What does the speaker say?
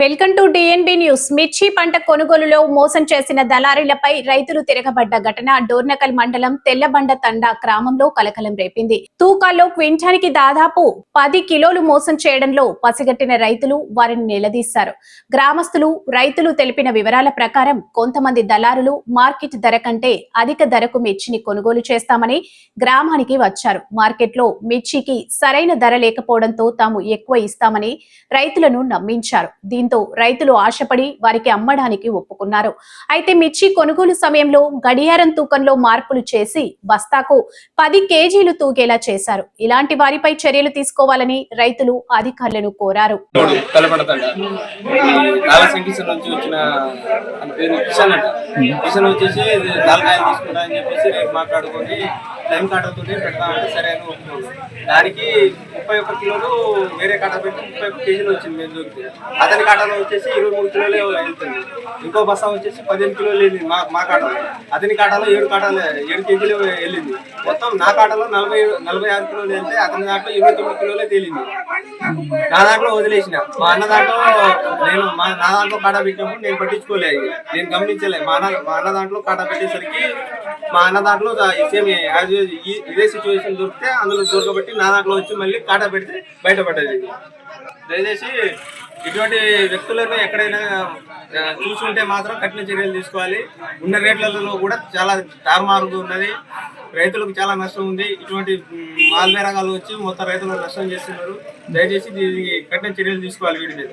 Welcome to DNB news మిర్చి పంట కొనుగోలులో మోసం చేసిన దళారీలపై రైతులు తిరగబడ్డ ఘటన డోర్నకల్ మండలం తెల్లబండ తండా గ్రామంలో కలకలం రేపింది. తూకాల్లో క్వింటానికి దాదాపు పది కిలోలు మోసం చేయడంలో పసిగట్టిన రైతులు వారిని నిలదీశారు. గ్రామస్తులు రైతులు తెలిపిన వివరాల ప్రకారం కొంతమంది దళారులు మార్కెట్ ధర కంటే అధిక ధరకు మిర్చిని కొనుగోలు చేస్తామని గ్రామానికి వచ్చారు. మార్కెట్లో మిర్చికి సరైన ధర లేకపోవడంతో తాము ఎక్కువ ఇస్తామని రైతులను నమ్మించారు. దీంతో రైతులు ఆశపడి వారికి అమ్మడానికి ఒప్పుకున్నారు. అయితే మిర్చి కొనుగోలు సమయంలో గడియారం తూకంలో మార్పులు చేసి బస్తాకు పది కేజీలు తూగేలా చేశారు. ఇలాంటి వారిపై చర్యలు తీసుకోవాలని రైతులు అధికారులను కోరారు. దానికి ముప్పై ఒక్క కిలోలు వేరే కాట పెట్టి ముప్పై ఒక్క కేజీలు వచ్చింది మేము దొరికితే. అతని కాటలో వచ్చేసి ఇరవై మూడు కిలోలే వెళ్తుంది. ఇంకో బస్తా వచ్చేసి పదిహేను కిలోలు వెళ్ళింది మా మా కాటలో. అతని కాటలో ఏడు కాటాలు ఏడు కేజీలు వెళ్ళింది. మొత్తం నా కాటలో నలభై నలభై ఆరు కిలోలు వెళ్తే అతని దాంట్లో ఇరవై తొమ్మిది కిలోలే తేలింది. నా దాంట్లో వదిలేసిన. మా అన్న దాంట్లో నేను మా నా దాంట్లో కాటా పెట్టినప్పుడు నేను పట్టించుకోలే నేను గమనించలే. మా అన్న మా అన్న దాంట్లో కాటా పెట్టేసరికి మా అన్న దాంట్లో సేమ్ యాజ్ ఈ- ఇదే సిచ్యువేషన్ దొరికితే అందులో దొరకబట్టి నా దాంట్లో వచ్చి మళ్ళీ కాటా పెడితే బయటపడ్డది. దయచేసి ఇటువంటి వ్యక్తులను ఎక్కడైనా చూసుకుంటే మాత్రం కఠిన చర్యలు తీసుకోవాలి. ఉన్న రేట్లలో కూడా చాలా తారుమారుగా ఉన్నది. రైతులకు చాలా నష్టం ఉంది. ఇటువంటి మాల్బేరగాలు వచ్చి మొత్తం రైతులకు నష్టం చేస్తున్నారు. దయచేసి దీనికి కఠిన చర్యలు తీసుకోవాలి వీటి మీద.